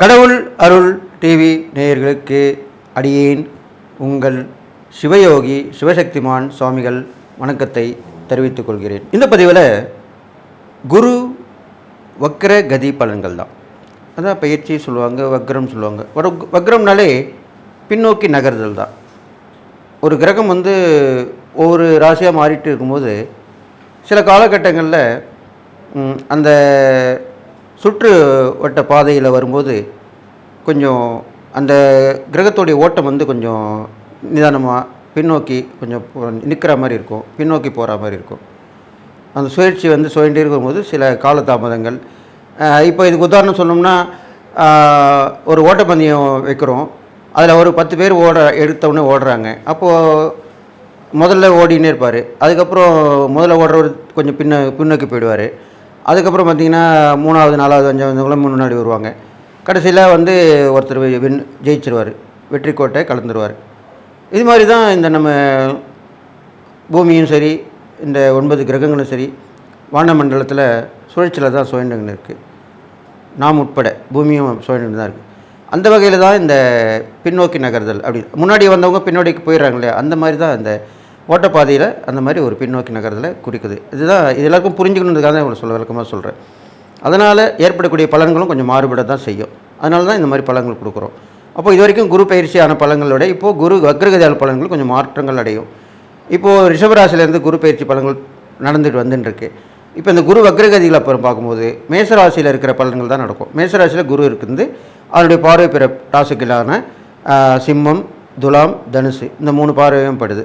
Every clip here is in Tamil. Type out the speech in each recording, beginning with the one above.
கடவுள் அருள் டிவி நேயர்களுக்கு அடியேன் உங்கள் சிவயோகி சிவசக்திமான் சுவாமிகள் வணக்கத்தை தெரிவித்துக் கொள்கிறேன். இந்த பதிவில் குரு வக்ர கதி பலன்கள் தான். அதான் பயிற்சி சொல்லுவாங்க வக்ரம் சொல்லுவாங்க. ஒரு வக்ரம்னாலே பின்னோக்கி நகர்தல் தான். ஒரு கிரகம் வந்து ஒவ்வொரு ராசியாக மாறிட்டு இருக்கும்போது சில காலகட்டங்களில் அந்த சுற்று வட்ட பாதையில் வரும்போது கொஞ்சம் அந்த கிரகத்துடைய ஓட்டம் வந்து கொஞ்சம் நிதானமாக பின்னோக்கி கொஞ்சம் நிற்கிற மாதிரி இருக்கும். பின்னோக்கி போகிற மாதிரி இருக்கும். அந்த சுழற்சி வந்து சுழண்டி இருக்கும்போது சில காலதாமதங்கள். இப்போ இதுக்கு உதாரணம் சொன்னோம்னா ஒரு ஓட்டப்பந்தயம் வைக்கிறோம். அதில் ஒரு பத்து பேர் ஓட எடுத்தவுடனே ஓடுறாங்க. அப்போது முதல்ல ஓடினே இருப்பார். அதுக்கப்புறம் முதல்ல ஓடுறவர் கொஞ்சம் பின்ன பின்னோக்கி போயிடுவார். அதுக்கப்புறம் பார்த்திங்கன்னா மூணாவது நாலாவது அஞ்சாவது முன்னாடி வருவாங்க. கடைசியில் வந்து ஒருத்தர் வின் ஜெயிச்சிருவார். வெற்றி கோட்டை கலந்துருவார். இது மாதிரி தான் இந்த நம்ம பூமியும் சரி இந்த ஒன்பது கிரகங்களும் சரி வானமண்டலத்தில் சுழற்சியில் தான் சுழண்டுன்னு இருக்குது நாம் உட்பட பூமியும் சுழண்டு தான் இருக்குது அந்த வகையில் தான் இந்த பின்னோக்கி நகர்தல் அப்படி. முன்னாடி வந்தவங்க பின்னோடிக்கு போயிடுறாங்க அந்த மாதிரி தான் இந்த ஓட்டப்பாதையில் அந்த மாதிரி ஒரு பின்னோக்கி நகரத்தில் குறிக்குது இதுதான் இது எல்லாருக்கும் புரிஞ்சுக்கணுன்றதுக்காக தான் இவ்வளோ சொல்ல விளக்கமாக சொல்கிறேன் அதனால் ஏற்படக்கூடிய பலன்களும் கொஞ்சம் மாறுபட தான் செய்யும். அதனால தான் இந்த மாதிரி பலன்கள் கொடுக்குறோம். அப்போ இது வரைக்கும் குரு பயிற்சியான பலங்களோட இப்போது குரு வக்ரகதியான பலன்கள் கொஞ்சம் மாற்றங்கள் அடையும். இப்போது ரிஷபராசிலேருந்து குரு பயிற்சி பலன்கள் நடந்துட்டு வந்துட்டுருக்கு. இப்போ இந்த குரு வக்ரகதிகள் அப்புறம் பார்க்கும்போது மேசராசியில் இருக்கிற பலன்கள் தான் நடக்கும். மேசராசியில் குரு இருக்குது. அதனுடைய பார்வை பிற ராசிக்கலான சிம்மம் துலாம் தனுசு இந்த மூணு பார்வையும் படுது.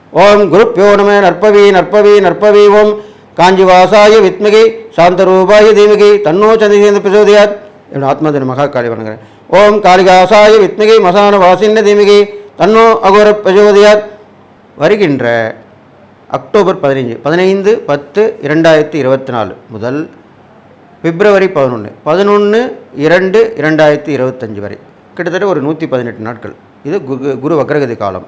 ஓம் குருப்பியோ நம நற்பவி நற்பவி நற்பவி ஓம். காஞ்சி வாசாய வித்மகி சாந்தரூபாய தீமகி தன்னோ சந்திரேந்திர பிரசோதியாத். என்னோட ஆத்மதின மகா காளி வணங்குறேன். ஓம் காளிகாசாய வித்மகி மசான வாசின்ன தீமகி தன்னோ அகோர பிரசோதியாத். வருகின்ற அக்டோபர் பதினைஞ்சு பதினைந்து பத்து இரண்டாயிரத்தி இருபத்தி நாலு முதல் பிப்ரவரி பதினொன்று பதினொன்று இரண்டு இரண்டாயிரத்தி இருபத்தஞ்சு வரை. கிட்டத்தட்ட ஒரு நூற்றி பதினெட்டு நாட்கள். இது குரு குரு வக்ரகதி காலம்.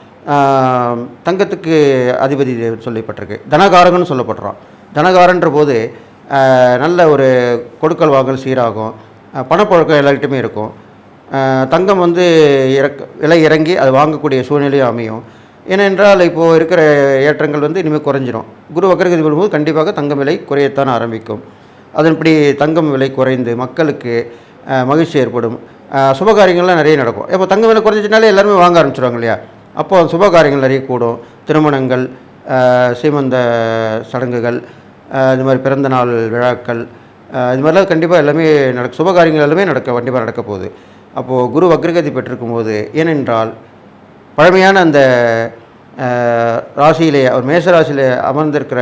தங்கத்துக்கு அதிபதி சொல்லப்பட்டிருக்கு. தனகாரகன்னு சொல்லப்படுறான். தனகாரன்ற போது நல்ல ஒரு கொடுக்கல் வாங்கல் சீராகும். பணப்பழக்கம் பணப்புழக்கம் இருக்கும். தங்கம் வந்து இறக் விலை இறங்கி அது வாங்கக்கூடிய சூழ்நிலையும் அமையும். ஏனென்றால் இப்போது இருக்கிற ஏற்றங்கள் வந்து இனிமேல் குறைஞ்சிரும். குரு வக்கரகதி வரும்போது கண்டிப்பாக தங்கம் விலை குறையத்தான் ஆரம்பிக்கும். அதன்படி தங்கம் விலை குறைந்து மக்களுக்கு மகிழ்ச்சி ஏற்படும். சுபகாரியங்கள்லாம் நிறைய நடக்கும். இப்போ தங்கம் விலை குறைஞ்சினாலே எல்லாருமே வாங்க ஆரம்பிச்சிருவாங்க இல்லையா? அப்போது சுப காரியங்கள் நிறைய கூடும். திருமணங்கள் சீமந்த சடங்குகள் இது மாதிரி பிறந்தநாள் விழாக்கள் இது மாதிரிலாம் கண்டிப்பாக எல்லாமே நடக்க சுபகாரியங்கள் எல்லாமே நடக்க கண்டிப்பாக நடக்க போகுது. அப்போது குரு வக்ரகதி பெற்றிருக்கும் போது ஏனென்றால் பழமையான அந்த ராசியிலே அவர் மேச ராசியிலே அமர்ந்திருக்கிற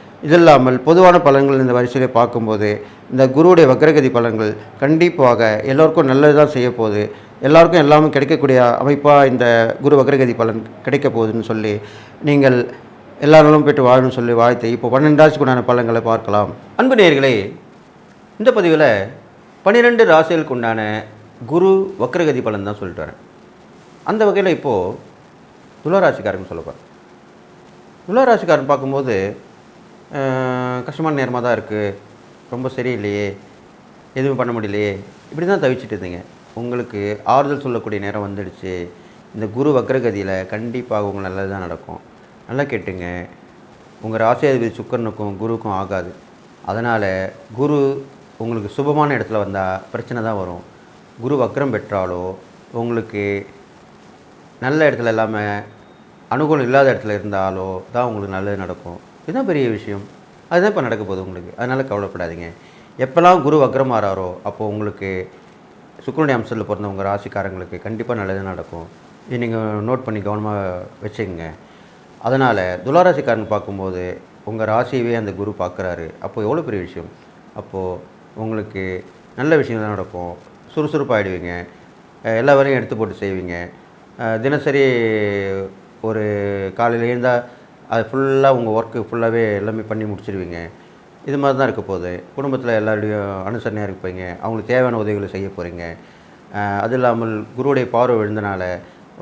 இது இல்லாமல் பொதுவான பலன்கள் இந்த வரிசையிலே பார்க்கும்போது இந்த குருவுடைய வக்ரகதி பலன்கள் கண்டிப்பாக எல்லோருக்கும் நல்லது தான் செய்ய போகுது எல்லாருக்கும் எல்லாமே கிடைக்கக்கூடிய அமைப்பாக இந்த குரு வக்ரகதி பலன் கிடைக்க போகுதுன்னு சொல்லி நீங்கள் எல்லா நாளும் போய்ட்டு வாழணும்னு சொல்லி வாழ்த்து. இப்போ பன்னெண்டு ராசிக்குண்டான பலன்களை பார்க்கலாம். அன்பு நேர்களே இந்த பதிவில் பன்னிரெண்டு ராசிகளுக்கு உண்டான குரு வக்ரகதி பலன் தான் சொல்லிட்டு வரேன். அந்த வகையில் இப்போது துளாராசிக்காரங்க சொல்ல போகிறேன் துளாராசிக்காரன் பார்க்கும்போது கஷ்டமான நேரமாக தான் இருக்குது ரொம்ப சரியில்லையே. எதுவும் பண்ண முடியலையே. இப்படி தான் தவிச்சிட்டு இருந்தீங்க. உங்களுக்கு ஆறுதல் சொல்லக்கூடிய நேரம் வந்துடுச்சு. இந்த குரு வக்ரகதியில் கண்டிப்பாக உங்களுக்கு நல்லது தான் நடக்கும். நல்லா கேட்டுங்க. உங்கள் ராசியாதிபதி சுக்கரனுக்கும் குருவுக்கும் ஆகாது. அதனால் குரு உங்களுக்கு சுபமான இடத்துல வந்தால் பிரச்சனை தான் வரும். குரு வக்ரம் பெற்றாலோ உங்களுக்கு நல்ல இடத்துல இல்லாமல் அனுகூலம் இல்லாத இடத்துல இருந்தாலோ தான் உங்களுக்கு நல்லது நடக்கும். இதுதான் பெரிய விஷயம். அதுதான் இப்போ நடக்க போகுது உங்களுக்கு. அதனால் கவலைப்படாதீங்க. எப்போல்லாம் குரு வக்ரம் அப்போது உங்களுக்கு சுக்கரனுடைய அம்சத்தில் பிறந்தவங்க ராசிக்காரங்களுக்கு கண்டிப்பாக நல்லது நடக்கும். இது நீங்கள் நோட் பண்ணி கவனமாக வச்சுக்கோங்க. அதனால் துளாராசிக்காரன் பார்க்கும்போது உங்கள் ராசியவே அந்த குரு பார்க்குறாரு. அப்போது எவ்வளோ பெரிய விஷயம்? அப்போது உங்களுக்கு நல்ல விஷயங்கள் தான் நடக்கும். சுறுசுறுப்பாகிடுவீங்க எல்லா வேலையும் எடுத்து போட்டு செய்வீங்க. தினசரி ஒரு காலையில் இருந்தால் அது ஃபுல்லாக உங்கள் ஒர்க்கு ஃபுல்லாகவே எல்லாமே பண்ணி முடிச்சிடுவீங்க இது மாதிரி தான் இருக்க போகுது. குடும்பத்தில் எல்லாருடையும் அனுசரணையாக இருப்பீங்க அவங்களுக்கு தேவையான உதவிகளை செய்ய போகிறீங்க அது இல்லாமல் குருவுடைய பார்வை விழுந்தனால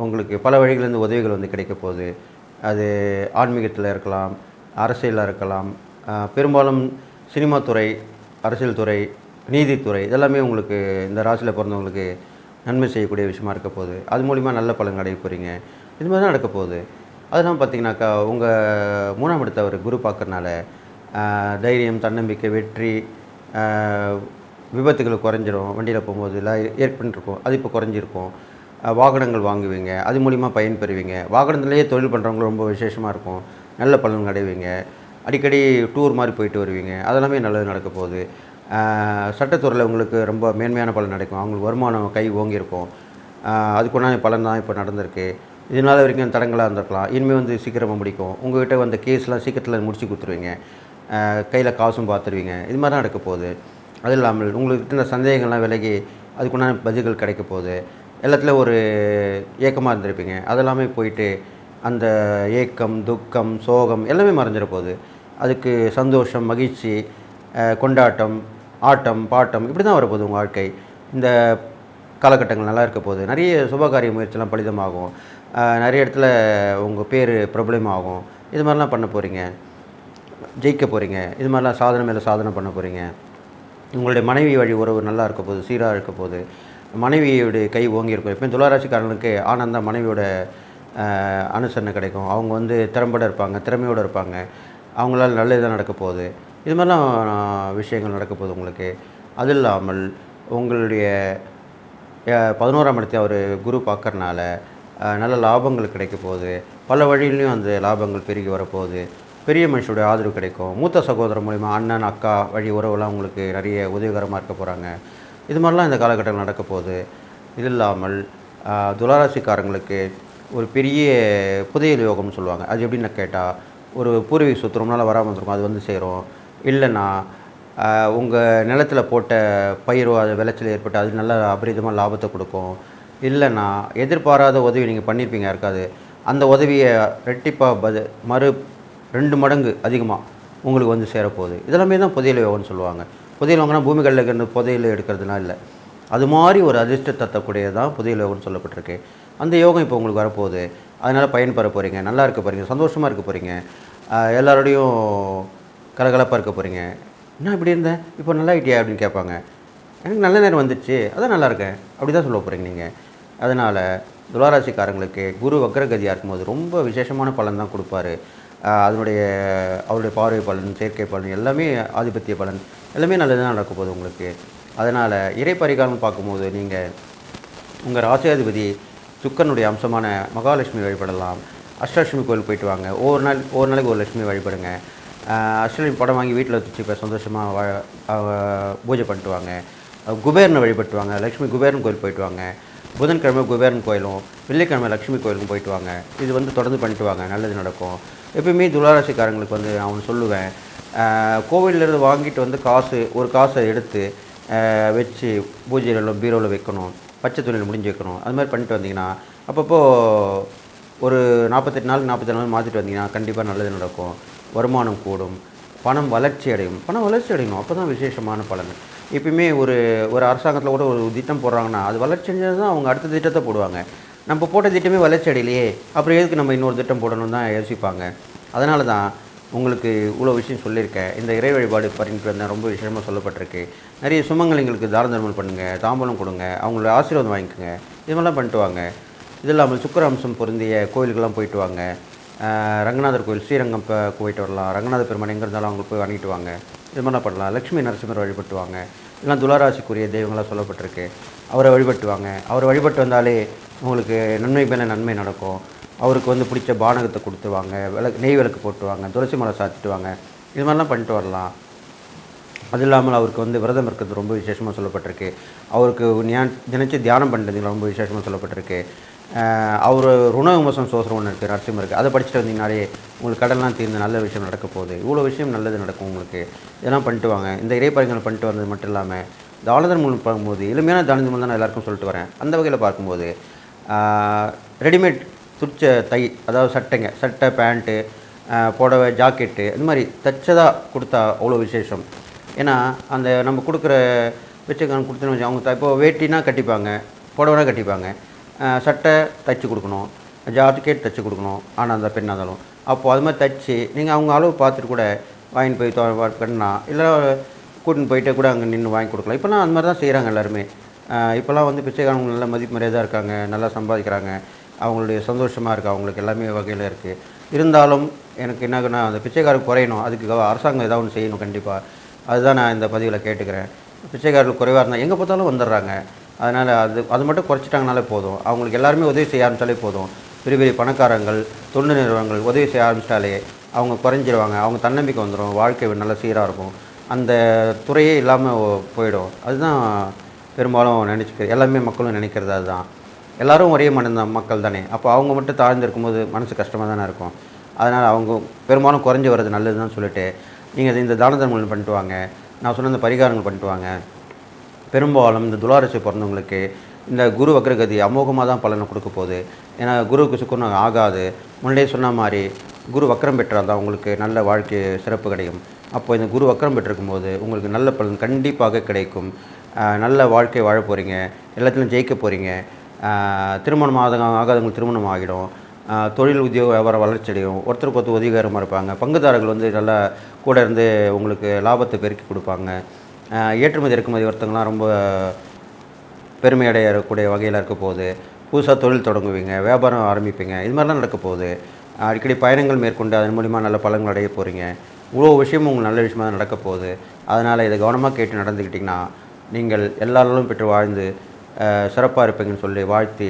உங்களுக்கு பல வழிகளிலிருந்து உதவிகள் வந்து கிடைக்க போகுது. அது ஆன்மீகத்தில் இருக்கலாம் அரசியலில் இருக்கலாம் பெரும்பாலும் சினிமா துறை அரசியல் துறை நீதித்துறை இதெல்லாமே உங்களுக்கு இந்த ராசியில் பிறந்தவங்களுக்கு நன்மை செய்யக்கூடிய விஷயமா இருக்க போகுது. அது மூலிமா நல்ல பலன் அடைய போகிறீங்க இது மாதிரி தான் நடக்க போகுது. அதெல்லாம் பார்த்தீங்கன்னாக்கா உங்கள் மூணாம் இடத்தவர் குரு பார்க்கறனால தைரியம் தன்னம்பிக்கை வெற்றி விபத்துகள் குறைஞ்சிரும். வண்டியில் போகும்போது எல்லாம் ஏற்பட்டுருக்கும். அது இப்போ குறைஞ்சிருக்கும். வாகனங்கள் வாங்குவீங்க. அது மூலிமா பயன் பெறுவீங்க. வாகனத்துலேயே தொழில் பண்ணுறவங்க ரொம்ப விசேஷமாக இருக்கும். நல்ல பலன் அடைவீங்க. அடிக்கடி டூர் மாதிரி போயிட்டு வருவீங்க. அதெல்லாமே நல்லது நடக்க போகுது. சட்டத்துறையில் உங்களுக்கு ரொம்ப மேன்மையான பலன் நடக்கும் அவங்களுக்கு வருமானம் கை ஓங்கியிருக்கும். அதுக்குண்டான பலன் தான் இப்போ நடந்திருக்கு. இதனால் வரைக்கும் தடங்களாக இருந்திருக்கலாம். இனிமேல் வந்து சீக்கிரமாக முடிக்கும். உங்கள்கிட்ட வந்த கேஸ்லாம் சீக்கிரத்தில் முடிச்சு கொடுத்துருவீங்க. கையில் காசும் பார்த்துருவீங்க இது மாதிரி தான் நடக்க போகுது. அது இல்லாமல் உங்களுக்கு இந்த சந்தேகங்கள்லாம் விலகி அதுக்குண்டான பதில்கள் கிடைக்க போகுது. எல்லாத்துலேயும் ஒரு ஏக்கமாக இருந்திருப்பீங்க. அதெல்லாமே போயிட்டு அந்த ஏக்கம் துக்கம் சோகம் எல்லாமே மறைஞ்சிட போகுது. அதுக்கு சந்தோஷம் மகிழ்ச்சி கொண்டாட்டம் ஆட்டம் பாட்டம் இப்படி தான் வரப்போகுது உங்கள் வாழ்க்கை. இந்த காலகட்டங்கள் நல்லா இருக்க போகுது. நிறைய சுபகாரிய முயற்சிலாம் பலிதமாகும். நிறைய இடத்துல உங்கள் பேர் பிரபலமாகும் இது மாதிரிலாம் பண்ண போகிறீங்க ஜெயிக்க போகிறீங்க இது மாதிரிலாம் சாதனை மேலே சாதனை பண்ண போகிறீங்க உங்களுடைய மனைவி வழி உறவு நல்லா இருக்க போகுது சீராக இருக்க போகுது. மனைவியோடைய கை ஓங்கி இருக்கும். துளாராசிக்காரனுக்கு ஆனந்தம் மனைவியோட அனுசரணை கிடைக்கும். அவங்க வந்து திறம்பட இருப்பாங்க திறமையோடு இருப்பாங்க. அவங்களால நல்லதுதான் நடக்க போகுது. இது மாதிரிலாம் விஷயங்கள் நடக்க போகுது உங்களுக்கு. அது இல்லாமல் உங்களுடைய பதினோராம் இடத்தை அவர் குரு பார்க்கறனால நல்ல லாபங்கள் கிடைக்க போகுது. பல வழியிலையும் அந்த லாபங்கள் பெருகி வரப்போகுது பெரிய மனுஷனுடைய ஆதரவு கிடைக்கும். மூத்த சகோதரர் மூலிமா அண்ணன் அக்கா வழி உறவுலாம் உங்களுக்கு நிறைய உதவிகரமாக இருக்க போகிறாங்க இது மாதிரிலாம் இந்த காலகட்டத்தில் நடக்க போகுது. இது இல்லாமல் துளாராசிக்காரங்களுக்கு ஒரு பெரிய புதையல் யோகம்னு சொல்லுவாங்க. அது எப்படின்னு கேட்டால் ஒரு பூர்வீக சொத்து ரொம்ப வராமல் இருக்கும் அது வந்து சேரும். இல்லைன்னா உங்கள் நிலத்தில் போட்ட பயிரோ அது விளைச்சல் ஏற்பட்டு அது நல்ல அபரிதமாக லாபத்தை கொடுக்கும். இல்லைன்னா எதிர்பாராத உதவி நீங்கள் பண்ணியிருப்பீங்க யாருக்காது அந்த உதவியை ரெட்டிப்பாக பத மறு ரெண்டு மடங்கு அதிகமாக உங்களுக்கு வந்து சேரப்போகுது. இதெல்லாமே தான் புதையல் யோகம்னு சொல்லுவாங்க. புதையல் வாங்கினா பூமிகளில் இருந்து புதையல் எடுக்கிறதுலாம் இல்லை. அது மாதிரி ஒரு அதிர்ஷ்டத்தை தரக்கூடியது தான் புதையல் யோகம்னு சொல்லப்பட்டிருக்கு. அந்த யோகம் இப்போ உங்களுக்கு வரப்போகுது. அதனால் பயன்பெற போகிறீங்க நல்லா இருக்க போகிறீங்க சந்தோஷமாக இருக்க போகிறீங்க எல்லாரோடையும் கலகலப்பாக இருக்க போகிறீங்க என்ன இப்படி இருந்தேன் இப்போ நல்லா ஐட்டியா அப்படின்னு கேட்பாங்க. எனக்கு நல்ல நேரம் வந்துடுச்சு அதான் நல்லா இருக்கேன். அப்படி தான் சொல்ல போகிறீங்க நீங்கள் அதனால் துளாராசிக்காரங்களுக்கு குரு வக்ரகதியாக இருக்கும்போது ரொம்ப விசேஷமான பலன் தான் கொடுப்பாரு. அதனுடைய அவருடைய பார்வை பலன் செயற்கை பலன் எல்லாமே ஆதிபத்திய பலன் எல்லாமே நல்லது தான் நடக்க போகுது உங்களுக்கு. அதனால் இறை பரிகாரம் பார்க்கும்போது நீங்கள் உங்கள் ராசியாதிபதி சுக்கனுடைய அம்சமான மகாலட்சுமி வழிபடலாம். அஷ்டலட்சுமி கோயில் போயிட்டு வாங்க. ஒவ்வொரு நாள் ஒவ்வொரு நாளைக்கு ஒரு லட்சுமி வழிபடுங்க. அஷ்டலட்சுமி படம் வாங்கி வீட்டில் வச்சு இப்போ சந்தோஷமாக வா பூஜை பண்ணிட்டு வாங்க. குபேரனை வழிபட்டு வாங்க. லக்ஷ்மி குபேரன் கோயில் போயிட்டு வாங்க. புதன்கிழமை குபேரன் கோயிலும் வெள்ளிக்கிழமை லக்ஷ்மி கோயிலுக்கும் போயிட்டு வாங்க. இது வந்து தொடர்ந்து பண்ணிட்டு வாங்க நல்லது நடக்கும். எப்பயுமே துளாராசிக்காரங்களுக்கு வந்து நான் ஒன்று சொல்லுவேன். ஆஹ் வாங்கிட்டு வந்து காசு ஒரு காசை எடுத்து வச்சு பூஜையில பீரோவில் வைக்கணும். பச்சை துணியில் முடிஞ்சு வைக்கணும். அது மாதிரி பண்ணிட்டு வந்தீங்கன்னா அப்பப்போ ஒரு நாற்பத்தெட்டு நாள் நாற்பத்தி நாள் மாற்றிட்டு வந்தீங்கன்னா கண்டிப்பாக நல்லது நடக்கும். வருமானம் கூடும். பணம் வளர்ச்சி அடையும். பணம் வளர்ச்சி அடையணும். அப்போ தான் விசேஷமான பலன் எப்பயுமே ஒரு ஒரு அரசாங்கத்தில் கூட ஒரு திட்டம் போடுறாங்கன்னா அது வளர்ச்சி அடைஞ்சது தான் அவங்க அடுத்த திட்டத்தை போடுவாங்க. நம்ம போட்ட திட்டமே வளர்ச்சி அடையிலையே அப்புறம் எதுக்கு நம்ம இன்னொரு திட்டம் போடணும் தான் யோசிப்பாங்க. அதனால தான் உங்களுக்கு இவ்வளோ விஷயம் சொல்லியிருக்கேன். இந்த இறை வழிபாடு பரிந்துரை ரொம்ப விஷயமாக சொல்லப்பட்டிருக்கு. நிறைய சுமங்கலைங்களுக்கு தான தர்மம் பண்ணுங்கள் தாம்பலம் கொடுங்க அவங்களோட ஆசீர்வாதம் வாங்கிக்கோங்க. இது மாதிரிலாம் பண்ணிட்டு வாங்க. இது இல்லாமல் சுக்கிர அம்சம் பொருந்திய கோயிலுக்கெல்லாம் போயிட்டு வாங்க. ரங்கநாதர் கோயில் ஸ்ரீரங்கம் இப்போ போயிட்டு வரலாம். ரங்கநாத பெருமான் எங்கே இருந்தாலும் அவங்களுக்கு போய் வாங்கிட்டு வாங்க. இது மாதிரிலாம் பண்ணலாம். லக்ஷ்மி நரசிம்மர் வழிபட்டுவாங்க. இதெல்லாம் துளாராசிக்குரிய தெய்வங்களாக சொல்லப்பட்டிருக்கு. அவரை வழிபட்டுவாங்க. அவரை வழிபட்டு வந்தாலே உங்களுக்கு நன்மை மேலே நன்மை நடக்கும். அவருக்கு வந்து பிடிச்ச பானகத்தை கொடுத்துருவாங்க. விளக்கு நெய் விளக்கு போட்டுவாங்க துளசி மலை சாத்திட்டுவாங்க. இது மாதிரிலாம் பண்ணிட்டு வரலாம். அது இல்லாமல் அவருக்கு வந்து விரதம் இருக்கிறது ரொம்ப விசேஷமாக சொல்லப்பட்டிருக்கு. அவருக்கு நியா தினச்சி தியானம் பண்ணுறது ரொம்ப விசேஷமாக சொல்லப்பட்டிருக்கு. அவர் ருண விமர்சனம் சோசரம் ஒன்று இருக்குது நரசிம்மருக்கு. அதை படிச்சுட்டு வந்தீங்கனாலே உங்களுக்கு கடல்லாம் தீர்ந்து நல்ல விஷயம் நடக்க போகுது. இவ்வளோ விஷயம் நல்லது நடக்கும் உங்களுக்கு. இதெல்லாம் பண்ணிட்டு வாங்க. இந்த இறைப்பறிகள் பண்ணிட்டு வந்தது மட்டும் இல்லாமல் தானதர் மூலம் பார்க்கும்போது எளிமையான தானதம் தான் நான் எல்லாருக்கும் சொல்லிட்டு வரேன். அந்த வகையில் பார்க்கும்போது ரெடிமேட் துச்ச தை அதாவது சட்டைங்க சட்டை பேண்ட்டு புடவை ஜாக்கெட்டு இந்த மாதிரி தச்சதாக கொடுத்தா அவ்வளோ விசேஷம். ஏன்னா அந்த நம்ம கொடுக்குற பிச்சைக்காரன் கொடுத்துன்னு வச்சு அவங்க த- இப்போ வேட்டினா கட்டிப்பாங்க புடவைனா கட்டிப்பாங்க. சட்டை தைச்சி கொடுக்கணும். ஜாக்கெட் தைச்சி கொடுக்கணும். ஆனால் அந்த பெண்ணாக இருந்தாலும் அப்போது அது மாதிரி தைச்சி நீங்கள் அவங்க அளவு பார்த்துட்டு கூட வாங்கிட்டு போய் கட்டினா இல்லை கூட்டின்னு போயிட்டே கூட அங்கே நின்று வாங்கி கொடுக்கலாம். இப்போலாம் அந்த மாதிரி தான் செய்கிறாங்க எல்லாருமே. இப்போல்லாம் இப்போலாம் வந்து பிச்சைக்காரங்க நல்ல மதிப்பு தான் இருக்காங்க நல்லா சம்பாதிக்கிறாங்க. அவங்களுடைய சந்தோஷமாக இருக்குது அவங்களுக்கு எல்லாமே வகையில் இருக்குது இருந்தாலும் எனக்கு என்னன்னா அந்த பிச்சைக்காரர் குறையணும். அதுக்கு அரசாங்கம் ஏதாவது ஒன்று செய்யணும் கண்டிப்பாக அதுதான் நான் இந்த பதிவில் கேட்டுக்கிறேன். பிச்சைக்காரர்கள் குறைவாக இருந்தால் எங்கே பார்த்தாலும் வந்துடுறாங்க. அதனால் அது அது மட்டும் குறைச்சிட்டாங்கனாலே போதும். அவங்களுக்கு எல்லாருமே உதவி செய்ய ஆரம்பித்தாலே போதும். பெரிய பெரிய பணக்காரங்கள் தொண்டு நிறுவனங்கள் உதவி செய்ய ஆரம்பிச்சிட்டாலே அவங்க குறைஞ்சிருவாங்க. அவங்க தன்னம்பிக்கை வந்துடும் வாழ்க்கை நல்லா சீராக இருக்கும். அந்த துறையே இல்லாமல் போயிடும். அதுதான் பெரும்பாலும் நினச்சிக்க எல்லாமே மக்களும் நினைக்கிறது அதுதான். எல்லோரும் ஒரே மனம் மக்கள் தானே. அப்போ அவங்க மட்டும் தாழ்ந்து இருக்கும்போது மனசு கஷ்டமாக தானே இருக்கும். அதனால் அவங்க பெரும்பாலும் குறைஞ்சி வர்றது நல்லதுன்னு சொல்லிட்டு நீங்கள் இந்த தான தர்மங்கள் பண்ணிட்டு வாங்க. நான் சொன்ன இந்த பரிகாரங்கள் பண்ணிட்டு வாங்க. பெரும்பாலும் இந்த துளாரசி பிறந்தவங்களுக்கு இந்த குரு வக்ரகதி அமோகமாக தான் பலனை கொடுக்க போகுது. ஏன்னா குருவுக்கு சுக்குரம் ஆகாது. முன்னே சொன்ன மாதிரி குரு வக்ரம் பெற்றால் தான் உங்களுக்கு நல்ல வாழ்க்கை சிறப்பு கிடைக்கும். அப்போ இந்த குரு வக்ரம் பெற்றிருக்கும் போது உங்களுக்கு நல்ல பலன் கண்டிப்பாக கிடைக்கும். நல்ல வாழ்க்கை வாழ போகிறீங்க எல்லாத்துலையும் ஜெயிக்க போகிறீங்க திருமணம் ஆக ஆகாதவங்களுக்கு திருமணம் ஆகிடும். தொழில் உத்தியோக வியாபாரம் வளர்ச்சி அடையும். ஒருத்தருக்கு ஒருத்தர் உதவிகரமாக இருப்பாங்க. பங்குதாரர்கள் வந்து நல்லா கூட இருந்து உங்களுக்கு லாபத்தை பெருக்கி கொடுப்பாங்க. ஏற்றுமதி இறக்குமதி வர்த்தகம்லாம் ரொம்ப பெருமை அடையக்கூடிய வகையில் இருக்க போகுது. புதுசாக தொழில் தொடங்குவீங்க வியாபாரம் ஆரம்பிப்பீங்க இது மாதிரிலாம் நடக்க போகுது. அடிக்கடி பயணங்கள் மேற்கொண்டு அதன் மூலிமா நல்ல பலன்கள் அடைய போகிறீங்க இவ்வளோ விஷயமும் உங்களுக்கு நல்ல விஷயமா தான் நடக்க போகுது. அதனால் இதை கவனமாக கேட்டு நடந்துக்கிட்டிங்கன்னா நீங்கள் எல்லாரும் பெற்று வாழ்ந்து சிறப்பாக இருப்பீங்கன்னு சொல்லி வாழ்த்தி